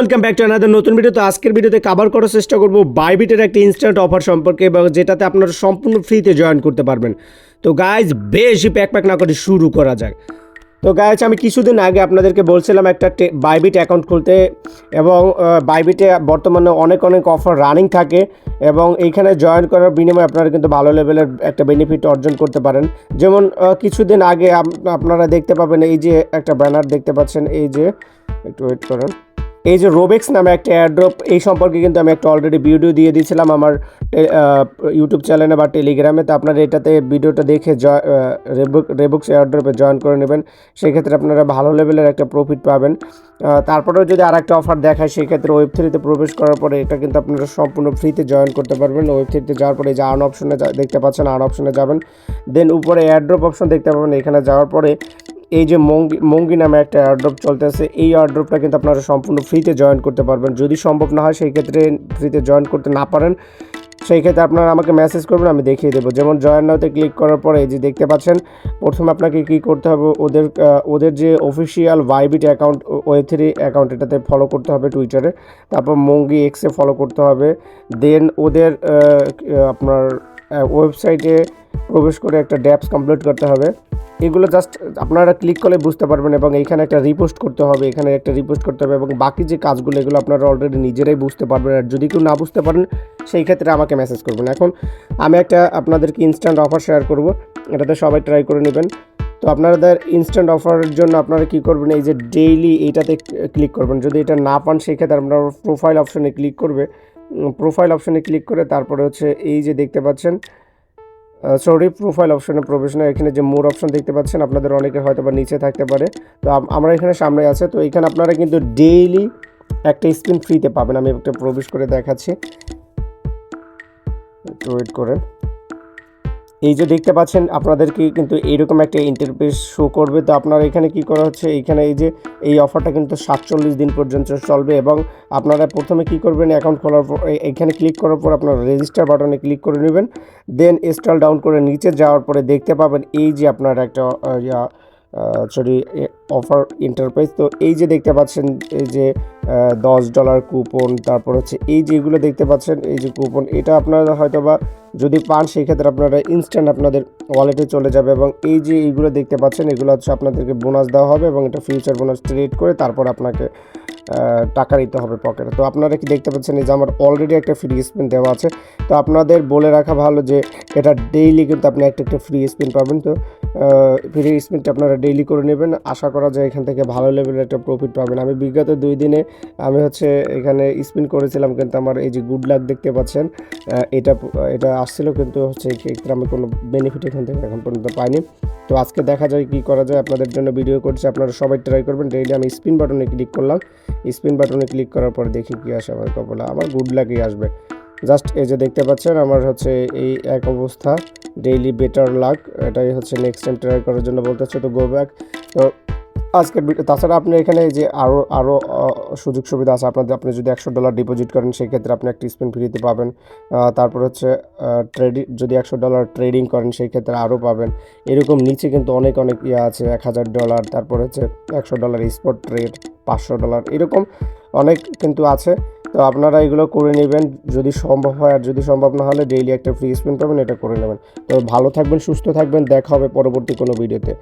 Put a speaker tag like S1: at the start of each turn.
S1: Welcome back to another নতুন video তো আজকের ভিডিওতে কভার করার চেষ্টা করব বাইবিটের একটা ইনস্ট্যান্ট অফার সম্পর্কে এবং যেটাতে আপনারা সম্পূর্ণ ফ্রিতে জয়েন করতে পারবেন। তো গাইজ বেশি প্যাক প্যাক না করে শুরু করা যাক। তো গাইজ আমি কিছুদিন আগে আপনাদেরকে বলছিলাম একটা বাইবিট অ্যাকাউন্ট খুলতে এবং বাইবিটে বর্তমানে অনেক অনেক অফার রানিং থাকে এবং এইখানে জয়েন করার বিনিময়ে আপনারা কিন্তু ভালো লেভেলের একটা বেনিফিট অর্জন করতে পারেন। যেমন কিছুদিন আগে আপনারা দেখতে পাবেন এই যে একটা ব্যানার দেখতে পাচ্ছেন, এই যে, একটু ওয়েট করেন। এই যে রোবেক্স নামে একটা এয়ারড্রপ এই সম্পর্কে কিন্তু আমি একটা অলরেডি ভিডিও দিয়ে দিয়েছিলাম আমার ইউটিউব চ্যানেলে বা টেলিগ্রামে তো আপনারা এটাতে ভিডিওটা দেখে রেবুক্স এয়ারড্রপে জয়েন করে নেবেন। সেক্ষেত্রে আপনারা ভালো লেভেলের একটা প্রফিট পাবেন। তারপরেও যদি আর একটা অফার দেখায়, সেক্ষেত্রে ওয়েব থ্রিতে প্রবেশ করার পরে এটা কিন্তু আপনারা সম্পূর্ণ ফ্রিতে জয়েন করতে পারবেন। ওয়েব থ্রিতে যাওয়ার পরে যে আর্ন অপশনে দেখতে পাচ্ছেন আর্ন অপশনে যাবেন। দেন উপরে এয়ারড্রপ অপশন দেখতে পাবেন। এখানে যাওয়ার পরে এই যে মঙ্গি মঙ্গি নামে একটা এয়ারড্রপ চলতেছে, এই এয়ারড্রপটা কিন্তু আপনারা সম্পূর্ণ ফ্রিতে জয়েন করতে পারবেন। যদি সম্ভব না হয়, সেই ক্ষেত্রে ফ্রিতে জয়েন করতে না পারেন, সেই ক্ষেত্রে আপনারা আমাকে মেসেজ করবেন, আমি দেখিয়ে দেবো। যেমন জয়েন নাওতে ক্লিক করার পরে যে দেখতে পাচ্ছেন, প্রথমে আপনাকে কী করতে হবে, ওদের ওদের যে অফিসিয়াল ভাইবিট অ্যাকাউন্ট ওয়ে থ্রি অ্যাকাউন্ট এটাতে ফলো করতে হবে টুইটারে তারপর মঙ্গি এক্সে ফলো করতে হবে। দেন ওদের আপনার ওয়েবসাইটে প্রবেশ করে একটা ড্যাপস কমপ্লিট করতে হবে। এগুলো জাস্ট আপনারা ক্লিক করলে বুঝতে পারবেন এবং এইখানে একটা রিপোস্ট করতে হবে, এখানে একটা রিপোস্ট করতে হবে এবং বাকি যে কাজগুলো, এগুলো আপনারা অলরেডি নিজেরাই বুঝতে পারবেন আর যদি কেউ না বুঝতে পারেন, সেই ক্ষেত্রে আমাকে মেসেজ করবেন। এখন আমি একটা আপনাদেরকে ইনস্ট্যান্ট অফার শেয়ার করব, এটাতে সবাই ট্রাই করে নেবেন। তো আপনাদের ইনস্ট্যান্ট অফারের জন্য আপনারা কী করবেন, এই যে ডেইলি এইটাতে ক্লিক করবেন। যদি এটা না পান, সেক্ষেত্রে আপনারা প্রোফাইল অপশনে ক্লিক করবে। প্রোফাইল অপশনে ক্লিক করে তারপরে হচ্ছে এই যে দেখতে পাচ্ছেন সরি প্রোফাইল অপশনে প্রবেশ না এখানে যে মোর অপশন দেখতে পাচ্ছেন, আপনাদের অনেকের হয়তো বা নিচে থাকতে পারে। তো আমরা এখানে সামনে আছে, তো এখানে আপনারা কিন্তু ডেইলি একটা স্ক্রিন ফ্রিতে পাবেন। আমি একটা প্রবেশ করে দেখাচ্ছি। একটু ওয়েট করেন। এই যে দেখতে পাচ্ছেন, আপনাদেরকে কিন্তু এইরকম একটা ইন্টারফেস শো করবে। তো আপনারা এখানে কি করা হচ্ছে? এইখানে এই যে এই অফারটা কিন্তু সাতচল্লিশ দিন পর্যন্ত চলবে এবং আপনারা প্রথমে কি করবেন? অ্যাকাউন্ট খোলার পর এইখানে ক্লিক করার পর আপনারা রেজিস্টার বাটনে ক্লিক করে নেবেন। দেন স্টল ডাউন করে নিচে যাওয়ার পরে দেখতে পাবেন এই যে আপনার একটা সরি অফার ইন্টারপ্রাইজ তো এই যে দেখতে পাচ্ছেন, এই যে দশ ডলার কুপন তারপর হচ্ছে এই যে এগুলো দেখতে পাচ্ছেন, এই যে কুপন এটা আপনারা হয়তো বা যদি পান সেই ক্ষেত্রে আপনারা ইনস্ট্যান্ট আপনাদের ওয়ালেটে চলে যাবে এবং এই যে এইগুলো দেখতে পাচ্ছেন, এগুলো হচ্ছে আপনাদেরকে বোনাস দেওয়া হবে এবং এটা ফিউচার বোনাস ক্রিয়েট করে তারপর আপনাকে টাকা দিতে হবে পকেটে তো আপনারা কি দেখতে পাচ্ছেন, এই যে আমার অলরেডি একটা ফ্রি স্পিন দেওয়া আছে। তো আপনাদের বলে রাখা ভালো যে এটা ডেইলি কিন্তু আপনি একটা একটা ফ্রি স্পিন পাবেন। তো ফ্রি স্পিনটা আপনারা ডেইলি করে নেবেন। আশা করা যায় এখান থেকে ভালো লেভেলের একটা প্রফিট পাবেন। আমি বিগত দুই দিনে আমি হচ্ছে এখানে স্পিন করেছিলাম, কিন্তু আমার এই যে গুড লাক দেখতে পাচ্ছেন এটা এটা আসছিল, কিন্তু হচ্ছে আমি কোনো বেনিফিট এখান থেকে এখন পর্যন্ত পাইনি। তো আজকে দেখা যায় কি করা যায়, আপনাদের জন্য ভিডিও করছি, আপনারা সবাই ট্রাই করবেন। ডেইলি আমি স্পিন বাটনে ক্লিক করলাম। স্পিন বাটনে ক্লিক করার পর দেখি কি আসে আমার কপালে। আমার গুড লাকই আসবে। জাস্ট এই যে দেখতে পাচ্ছেন, আমার হচ্ছে এই এক অবস্থা। ডেইলি বেটার লাক এটাই হচ্ছে নেক্সট টাইম ট্রাই করার জন্য বলতে হচ্ছে তো গো ব্যাক তো আজকের তাছাড়া আপনি এখানে যে আরও আরও সুযোগ সুবিধা আছে, আপনাদের, আপনি যদি একশো ডলার ডিপোজিট করেন সেই ক্ষেত্রে আপনি একটা স্পিন ফ্রিতে পাবেন। তারপর হচ্ছে ট্রেডিং যদি একশো ডলার ট্রেডিং করেন সেই ক্ষেত্রে আরও পাবেন। এরকম নিচে কিন্তু অনেক অনেক ইয়ে আছে, এক হাজার ডলার তারপর হচ্ছে একশো ডলার স্পট ট্রেড পাঁচশো ডলার এরকম অনেক কিন্তু আছে। তো আপনারা এগুলো করে নেবেন যদি সম্ভব হয়, আর যদি সম্ভব না হলে ডেইলি একটা ফ্রি স্পিন পাবেন এটা করে নেবেন। তো ভালো থাকবেন, সুস্থ থাকবেন, দেখা হবে পরবর্তী কোনো ভিডিওতে